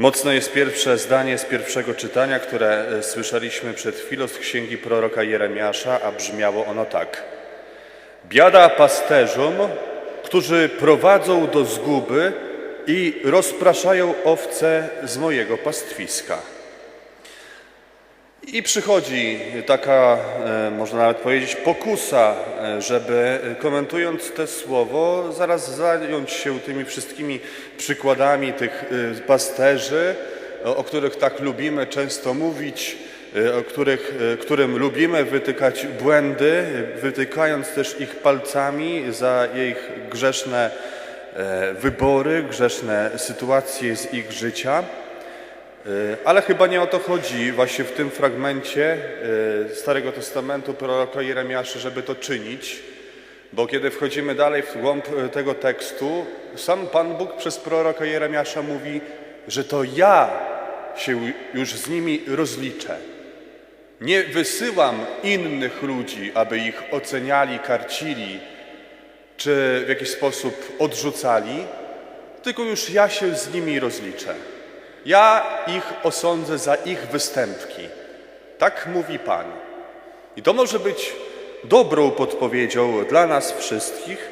Mocne jest pierwsze zdanie z pierwszego czytania, które e, słyszeliśmy przed chwilą z księgi proroka Jeremiasza, a brzmiało ono tak. Biada pasterzom, którzy prowadzą do zguby i rozpraszają owce z mojego pastwiska. I przychodzi taka, e, można nawet powiedzieć, pokusa, e, żeby e, komentując te słowo, zaraz zająć się tymi wszystkimi przykładami tych pasterzy, o których tak lubimy często mówić, o których, którym lubimy wytykać błędy, wytykając też ich palcami za ich grzeszne wybory, grzeszne sytuacje z ich życia. E, Ale chyba nie o to chodzi właśnie w tym fragmencie e, Starego Testamentu proroka Jeremiasza, żeby to czynić, bo kiedy wchodzimy dalej w głąb e, tego tekstu, sam Pan Bóg przez proroka Jeremiasza mówi, że to ja się już z nimi rozliczę. Nie wysyłam innych ludzi, aby ich oceniali, karcili, czy w jakiś sposób odrzucali, tylko już ja się z nimi rozliczę. Ja ich osądzę za ich występki. Tak mówi Pan. I to może być dobrą podpowiedzią dla nas wszystkich,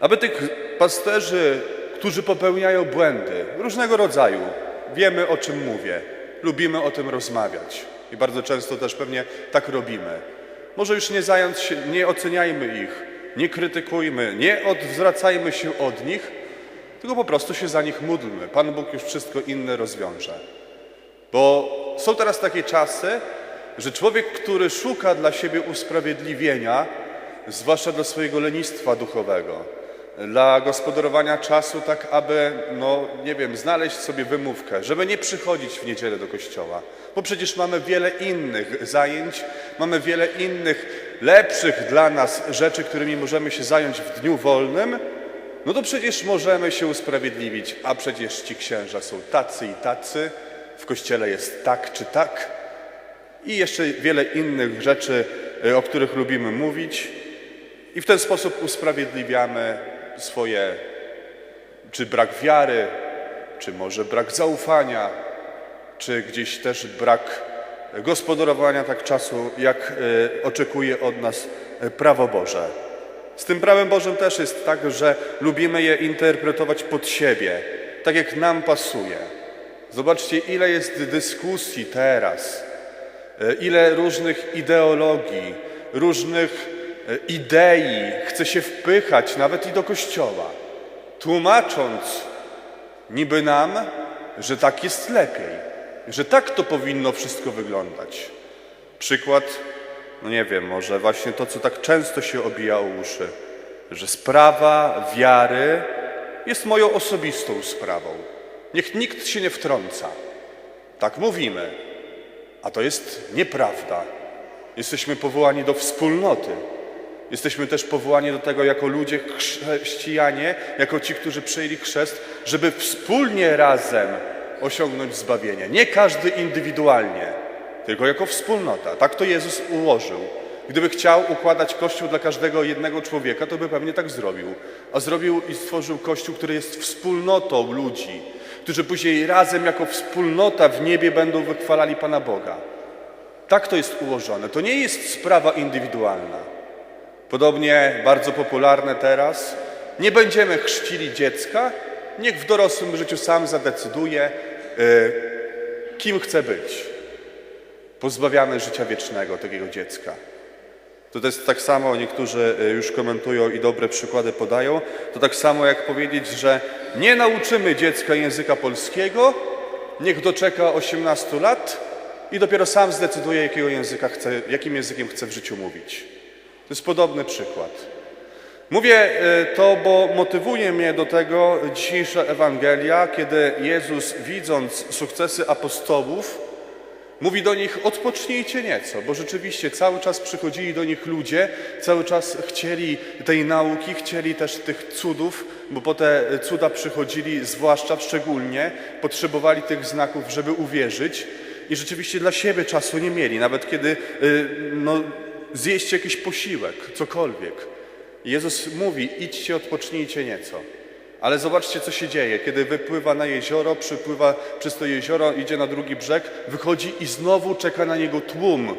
aby tych pasterzy, którzy popełniają błędy różnego rodzaju, wiemy o czym mówię, lubimy o tym rozmawiać i bardzo często też pewnie tak robimy. Może już nie zająć się, nie oceniajmy ich, nie krytykujmy, nie odwracajmy się od nich, tylko po prostu się za nich módlmy. Pan Bóg już wszystko inne rozwiąże. Bo są teraz takie czasy, że człowiek, który szuka dla siebie usprawiedliwienia, zwłaszcza dla swojego lenistwa duchowego, dla gospodarowania czasu, tak aby, no nie wiem, znaleźć sobie wymówkę, żeby nie przychodzić w niedzielę do kościoła, bo przecież mamy wiele innych zajęć, mamy wiele innych, lepszych dla nas rzeczy, którymi możemy się zająć w dniu wolnym, no to przecież możemy się usprawiedliwić, a przecież ci księża są tacy i tacy, w kościele jest tak czy tak. I jeszcze wiele innych rzeczy, y, o których lubimy mówić. I w ten sposób usprawiedliwiamy swoje czy brak wiary, czy może brak zaufania, czy gdzieś też brak gospodarowania tak czasu, jak y, oczekuje od nas y, prawo Boże. Z tym prawem Bożym też jest tak, że lubimy je interpretować pod siebie, tak jak nam pasuje. Zobaczcie, ile jest dyskusji teraz, e, ile różnych ideologii, różnych e, idei chce się wpychać nawet i do kościoła, tłumacząc niby nam, że tak jest lepiej, że tak to powinno wszystko wyglądać. Przykład, no nie wiem, może właśnie to, co tak często się obija o uszy, że sprawa wiary jest moją osobistą sprawą. Niech nikt się nie wtrąca. Tak mówimy, a to jest nieprawda. Jesteśmy powołani do wspólnoty. Jesteśmy też powołani do tego jako ludzie chrześcijanie, jako ci, którzy przyjęli chrzest, żeby wspólnie razem osiągnąć zbawienie. Nie każdy indywidualnie, tylko jako wspólnota. Tak to Jezus ułożył. Gdyby chciał układać kościół dla każdego jednego człowieka, to by pewnie tak zrobił. A zrobił i stworzył kościół, który jest wspólnotą ludzi, którzy później razem jako wspólnota w niebie będą wychwalali Pana Boga. Tak to jest ułożone. To nie jest sprawa indywidualna. Podobnie bardzo popularne teraz. Nie będziemy chrzcili dziecka, niech w dorosłym życiu sam zadecyduje, y, kim chce być. Pozbawiamy życia wiecznego takiego dziecka. To jest tak samo, niektórzy y, już komentują i dobre przykłady podają, to tak samo jak powiedzieć, że nie nauczymy dziecka języka polskiego, niech doczeka 18 lat i dopiero sam zdecyduje, jakiego języka chce, jakim językiem chce w życiu mówić. To jest podobny przykład. Mówię y, to, bo motywuje mnie do tego dzisiejsza Ewangelia, kiedy Jezus, widząc sukcesy apostołów, mówi do nich: odpocznijcie nieco, bo rzeczywiście cały czas przychodzili do nich ludzie, cały czas chcieli tej nauki, chcieli też tych cudów, bo po te cuda przychodzili, zwłaszcza szczególnie, potrzebowali tych znaków, żeby uwierzyć i rzeczywiście dla siebie czasu nie mieli, nawet kiedy y, no, zjeść jakiś posiłek, cokolwiek. Jezus mówi: idźcie, odpocznijcie nieco. Ale zobaczcie, co się dzieje. Kiedy wypływa na jezioro, przypływa przez to jezioro, idzie na drugi brzeg, wychodzi i znowu czeka na niego tłum.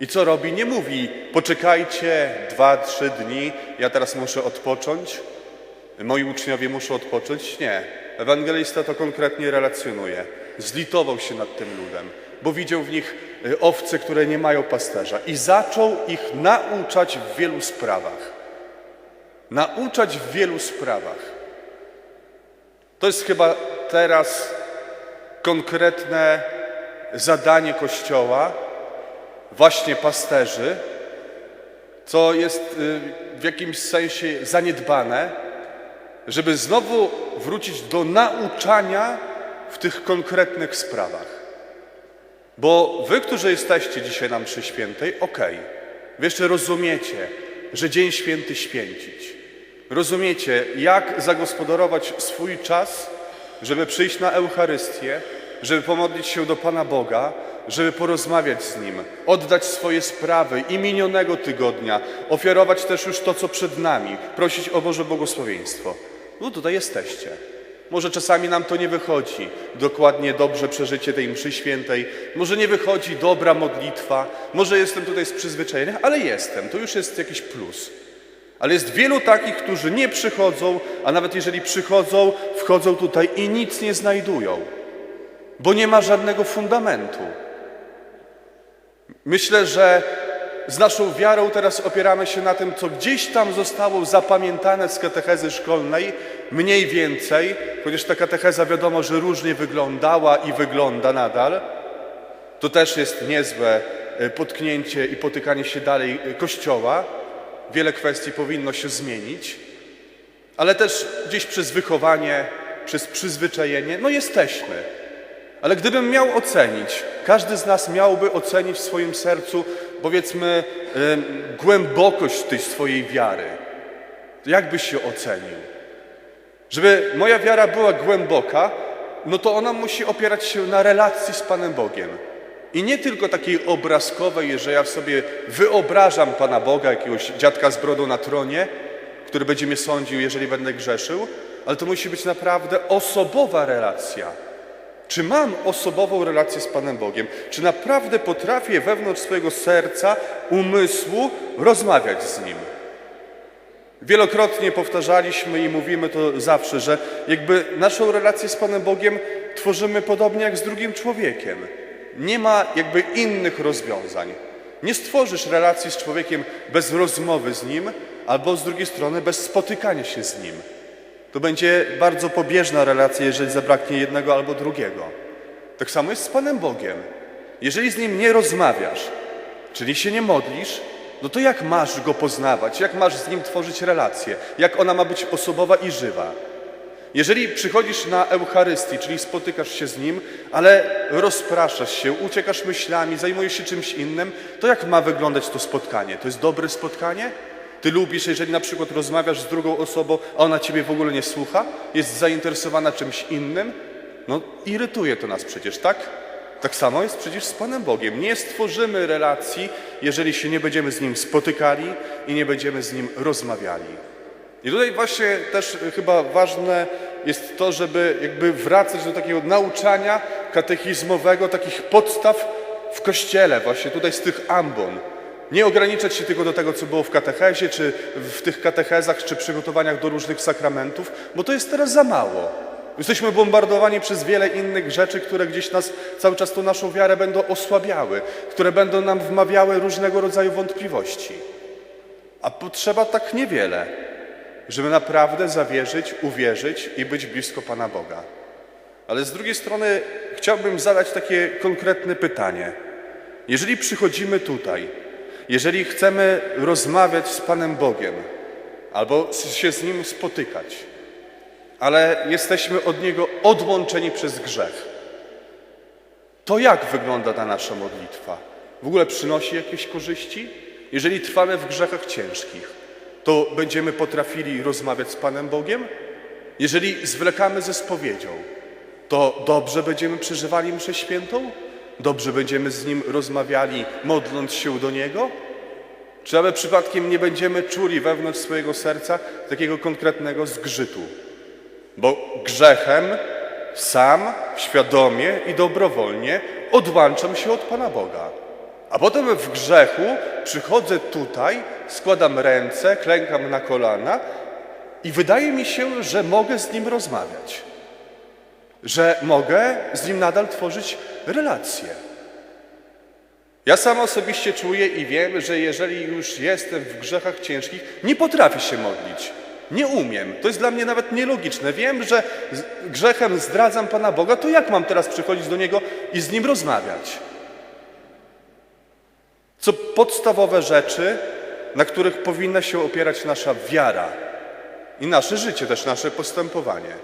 I co robi? Nie mówi, poczekajcie dwa, trzy dni, ja teraz muszę odpocząć, moi uczniowie muszą odpocząć. Nie. Ewangelista to konkretnie relacjonuje. Zlitował się nad tym ludem, bo widział w nich y, owce, które nie mają pasterza i zaczął ich nauczać w wielu sprawach. Nauczać w wielu sprawach. To jest chyba teraz konkretne zadanie Kościoła, właśnie pasterzy, co jest y, w jakimś sensie zaniedbane, żeby znowu wrócić do nauczania w tych konkretnych sprawach. Bo wy, którzy jesteście dzisiaj na mszy świętej, okej, wy jeszcze rozumiecie, że Dzień Święty święcić. Rozumiecie, jak zagospodarować swój czas, żeby przyjść na Eucharystię, żeby pomodlić się do Pana Boga, żeby porozmawiać z Nim, oddać swoje sprawy i minionego tygodnia, ofiarować też już to, co przed nami, prosić o Boże błogosławieństwo. No tutaj jesteście. Może czasami nam to nie wychodzi, dokładnie dobrze przeżycie tej mszy świętej, może nie wychodzi dobra modlitwa, może jestem tutaj z przyzwyczajenia, ale jestem, to już jest jakiś plus. Ale jest wielu takich, którzy nie przychodzą, a nawet jeżeli przychodzą, wchodzą tutaj i nic nie znajdują, bo nie ma żadnego fundamentu. Myślę, że z naszą wiarą teraz opieramy się na tym, co gdzieś tam zostało zapamiętane z katechezy szkolnej, mniej więcej, chociaż ta katecheza wiadomo, że różnie wyglądała i wygląda nadal. To też jest niezłe e, potknięcie i potykanie się dalej e, Kościoła. Wiele kwestii powinno się zmienić, ale też gdzieś przez wychowanie, przez przyzwyczajenie, no jesteśmy. Ale gdybym miał ocenić, każdy z nas miałby ocenić w swoim sercu, powiedzmy, em, głębokość tej swojej wiary. Jak byś się ocenił? Żeby moja wiara była głęboka, no to ona musi opierać się na relacji z Panem Bogiem. I nie tylko takiej obrazkowej, że ja sobie wyobrażam Pana Boga, jakiegoś dziadka z brodą na tronie, który będzie mnie sądził, jeżeli będę grzeszył, ale to musi być naprawdę osobowa relacja. Czy mam osobową relację z Panem Bogiem? Czy naprawdę potrafię wewnątrz swojego serca, umysłu rozmawiać z Nim? Wielokrotnie powtarzaliśmy i mówimy to zawsze, że jakby naszą relację z Panem Bogiem tworzymy podobnie jak z drugim człowiekiem. Nie ma jakby innych rozwiązań. Nie stworzysz relacji z człowiekiem bez rozmowy z nim, albo z drugiej strony bez spotykania się z nim. To będzie bardzo pobieżna relacja, jeżeli zabraknie jednego albo drugiego. Tak samo jest z Panem Bogiem. Jeżeli z Nim nie rozmawiasz, czyli się nie modlisz, no to jak masz Go poznawać? Jak masz z Nim tworzyć relację? Jak ona ma być osobowa i żywa? Jeżeli przychodzisz na Eucharystię, czyli spotykasz się z Nim, ale rozpraszasz się, uciekasz myślami, zajmujesz się czymś innym, to jak ma wyglądać to spotkanie? To jest dobre spotkanie? Ty lubisz, jeżeli na przykład rozmawiasz z drugą osobą, a ona ciebie w ogóle nie słucha, jest zainteresowana czymś innym? No irytuje to nas przecież, tak? Tak samo jest przecież z Panem Bogiem. Nie stworzymy relacji, jeżeli się nie będziemy z Nim spotykali i nie będziemy z Nim rozmawiali. I tutaj właśnie też chyba ważne jest to, żeby jakby wracać do takiego nauczania katechizmowego, takich podstaw w Kościele, właśnie tutaj z tych ambon. Nie ograniczać się tylko do tego, co było w katechezie, czy w tych katechezach, czy przygotowaniach do różnych sakramentów, bo to jest teraz za mało. Jesteśmy bombardowani przez wiele innych rzeczy, które gdzieś nas cały czas tą naszą wiarę będą osłabiały, które będą nam wmawiały różnego rodzaju wątpliwości. A potrzeba tak niewiele, żeby naprawdę zawierzyć, uwierzyć i być blisko Pana Boga. Ale z drugiej strony chciałbym zadać takie konkretne pytanie. Jeżeli przychodzimy tutaj, jeżeli chcemy rozmawiać z Panem Bogiem albo się z Nim spotykać, ale jesteśmy od Niego odłączeni przez grzech, to jak wygląda ta nasza modlitwa? W ogóle przynosi jakieś korzyści? Jeżeli trwamy w grzechach ciężkich, to będziemy potrafili rozmawiać z Panem Bogiem? Jeżeli zwlekamy ze spowiedzią, to dobrze będziemy przeżywali mszę świętą? Dobrze będziemy z Nim rozmawiali, modląc się do Niego? Czy nawet przypadkiem nie będziemy czuli wewnątrz swojego serca takiego konkretnego zgrzytu? Bo grzechem sam, świadomie i dobrowolnie odłączam się od Pana Boga. A potem w grzechu przychodzę tutaj, składam ręce, klękam na kolana i wydaje mi się, że mogę z Nim rozmawiać. Że mogę z Nim nadal tworzyć relacje. Ja sam osobiście czuję i wiem, że jeżeli już jestem w grzechach ciężkich, nie potrafię się modlić. Nie umiem. To jest dla mnie nawet nielogiczne. Wiem, że grzechem zdradzam Pana Boga, to jak mam teraz przychodzić do Niego i z Nim rozmawiać? Co podstawowe rzeczy, na których powinna się opierać nasza wiara i nasze życie, też nasze postępowanie.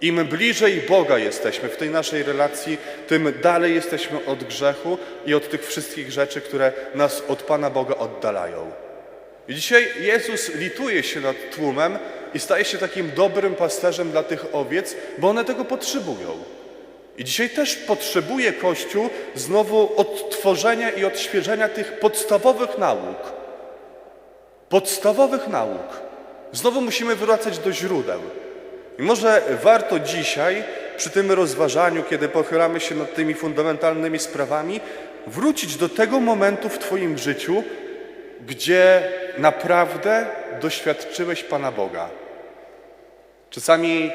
Im bliżej Boga jesteśmy w tej naszej relacji, tym dalej jesteśmy od grzechu i od tych wszystkich rzeczy, które nas od Pana Boga oddalają. I dzisiaj Jezus lituje się nad tłumem i staje się takim dobrym pasterzem dla tych owiec, bo one tego potrzebują. I dzisiaj też potrzebuje Kościół znowu odtworzenia i odświeżenia tych podstawowych nauk. Podstawowych nauk. Znowu musimy wracać do źródeł. I może warto dzisiaj, przy tym rozważaniu, kiedy pochylamy się nad tymi fundamentalnymi sprawami, wrócić do tego momentu w Twoim życiu, gdzie naprawdę doświadczyłeś Pana Boga. Czasami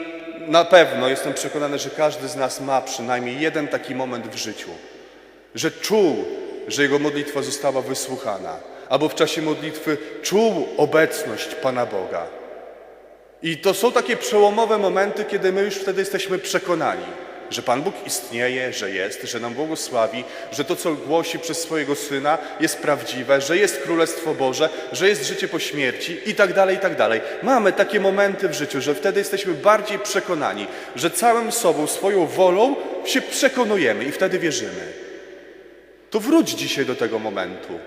na pewno jestem przekonany, że każdy z nas ma przynajmniej jeden taki moment w życiu, że czuł, że jego modlitwa została wysłuchana, albo w czasie modlitwy czuł obecność Pana Boga. I to są takie przełomowe momenty, kiedy my już wtedy jesteśmy przekonani, że Pan Bóg istnieje, że jest, że nam błogosławi, że to, co głosi przez swojego Syna, jest prawdziwe, że jest Królestwo Boże, że jest życie po śmierci i tak dalej, i tak dalej. Mamy takie momenty w życiu, że wtedy jesteśmy bardziej przekonani, że całym sobą, swoją wolą się przekonujemy i wtedy wierzymy. To wróć dzisiaj do tego momentu.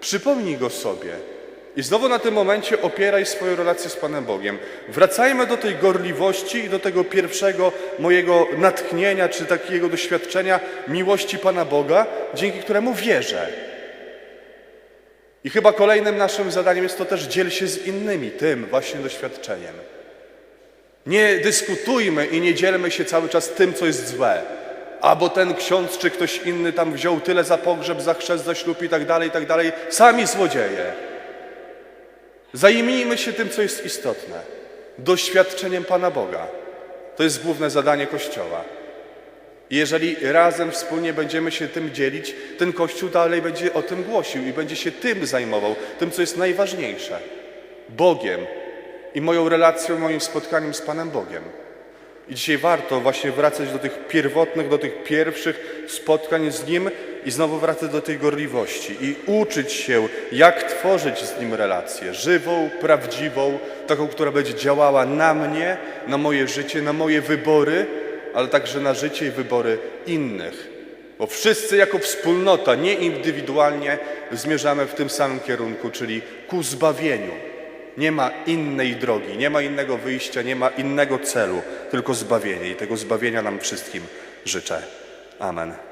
Przypomnij go sobie. I znowu na tym momencie opieraj swoją relację z Panem Bogiem. Wracajmy do tej gorliwości i do tego pierwszego mojego natchnienia, czy takiego doświadczenia miłości Pana Boga, dzięki któremu wierzę. I chyba kolejnym naszym zadaniem jest to też dziel się z innymi tym właśnie doświadczeniem. Nie dyskutujmy i nie dzielmy się cały czas tym, co jest złe. A bo ten ksiądz czy ktoś inny tam wziął tyle za pogrzeb, za chrzest, za ślub i tak dalej, i tak dalej. Sami złodzieje. Zajmijmy się tym, co jest istotne. Doświadczeniem Pana Boga. To jest główne zadanie Kościoła. Jeżeli razem, wspólnie będziemy się tym dzielić, ten Kościół dalej będzie o tym głosił i będzie się tym zajmował, tym, co jest najważniejsze. Bogiem i moją relacją, moim spotkaniem z Panem Bogiem. I dzisiaj warto właśnie wracać do tych pierwotnych, do tych pierwszych spotkań z Nim i znowu wracać do tej gorliwości i uczyć się, jak tworzyć z Nim relację żywą, prawdziwą, taką, która będzie działała na mnie, na moje życie, na moje wybory, ale także na życie i wybory innych. Bo wszyscy jako wspólnota, nie indywidualnie, zmierzamy w tym samym kierunku, czyli ku zbawieniu. Nie ma innej drogi, nie ma innego wyjścia, nie ma innego celu, tylko zbawienie. I tego zbawienia nam wszystkim życzę. Amen.